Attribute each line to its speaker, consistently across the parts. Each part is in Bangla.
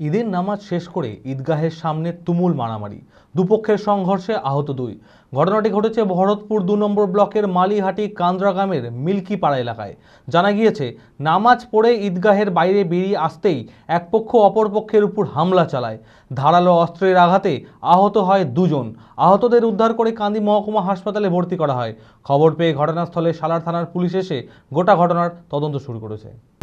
Speaker 1: ঈদের নামাজ শেষ করে ঈদগাহের সামনে তুমুল মারামারি। দুপক্ষের সংঘর্ষে আহত দুই। ঘটনাটি ঘটেছে ভরতপুর দু নম্বর ব্লকের মালিহাটি কান্দ্রা গ্রামের মিল্কিপাড়া এলাকায়। জানা গিয়েছে, নামাজ পড়ে ঈদগাহের বাইরে বেরিয়ে আসতেই এক পক্ষ অপর পক্ষের উপর হামলা চালায়। ধারালো অস্ত্রের আঘাতে আহত হয় দুজন। আহতদের উদ্ধার করে কান্দি মহকুমা হাসপাতালে ভর্তি করা হয়। খবর পেয়ে ঘটনাস্থলে সালার থানার পুলিশ এসে গোটা ঘটনার তদন্ত শুরু করেছে।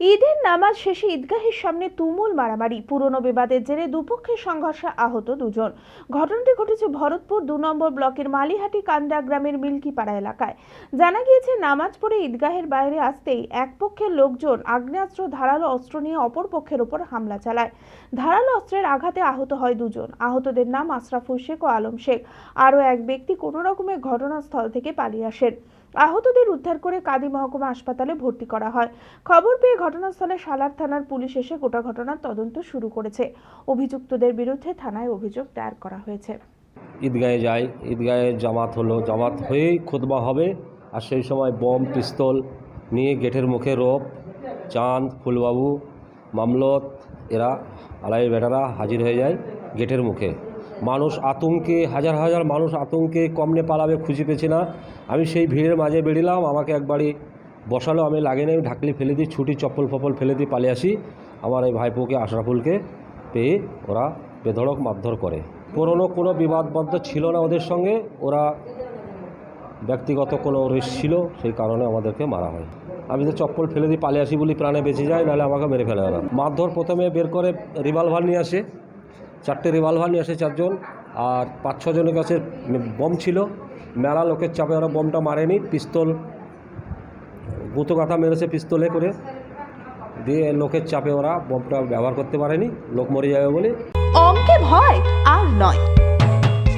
Speaker 2: ঈদের নামাজ শেষে ঈদগাহের সামনে তুমুল মারামারি। পুরনো বিবাদের জেরে দুপক্ষের সংঘর্ষে আহত দুজন। ঘটনাটি ঘটেছে ভরতপুর দু নম্বর ব্লকের মালিহাটি কান্দা গ্রামের মিল্কিপাড়া এলাকায়। জানা গিয়েছে, নামাজ পড়ে ঈদগাহের বাইরে আসতেই এক পক্ষের লোকজন আগ্নেয়াস্ত্র, ধারালো অস্ত্র নিয়ে অপর পক্ষের ওপর হামলা চালায়। ধারালো অস্ত্রের আঘাতে আহত হয় দুজন। আহতদের নাম আশরাফুল শেখ ও আলম শেখ। আরও এক ব্যক্তি কোনো রকমে ঘটনাস্থল থেকে পালিয়ে আসেন। আহতদের উদ্ধার করে কাদি মহকুমা হাসপাতালে ভর্তি করা হয়। খবর পেয়ে ঘটনাস্থলে সালার থানার পুলিশ এসে গোটা ঘটনার তদন্ত শুরু করেছে। অভিযুক্তদের বিরুদ্ধে থানায় অভিযোগ দায়ের করা হয়েছে।
Speaker 3: ঈদগাহে যাই ঈদগাহে জামাত হলো। জামাত হয়েই খুতবা হবে আর সেই সময় বম, পিস্তল নিয়ে গেটের মুখে রোপ, চাঁদ, ফুলবাবু, মামলত, এরা আলাই বেটারা হাজির হয়ে যায় গেটের মুখে। মানুষ আতঙ্কে, হাজার হাজার মানুষ আতঙ্কে কমনে পালাবে, খুঁজে পেছে না। আমি সেই ভিড়ের মাঝে বেরিলাম, আমাকে একবারই বসালো, আমি লাগে না আমি ঢাকলি ফেলে দিই ছুটি চপ্পল ফপল ফেলে দিয়ে পালিয়ে আসি। আমার এই ভাইপোকে, আশরাফুলকে পেয়ে ওরা বেধড়ক মারধর করে। পুরনো কোনো বিবাদবদ্ধ ছিল না ওদের সঙ্গে, ওরা ব্যক্তিগত কোনো রেস ছিল, সেই কারণে আমাদেরকে মারা হয়। আমি তো চপ্পল ফেলে দিই পালিয়ে আসি বলি প্রাণে বেঁচে যায়, নাহলে আমাকে মেরে ফেলে ওরা। মারধর প্রথমে বের করে রিভলভার নিয়ে আসে। চারটে রিভলভার নিয়ে আসে চারজন আর পাঁচ ছজনের কাছে বম ছিল। মেলা লোকের চাপে ওরা বমটা মারেনি। পিস্তল গুঁতো কাঁথা মেরেছে পিস্তলে করে। দিয়ে লোকের চাপে ওরা বমটা ব্যবহার করতে পারেনি। লোক মরে যাবে বলে।
Speaker 2: অঙ্কে ভয় আর নয়।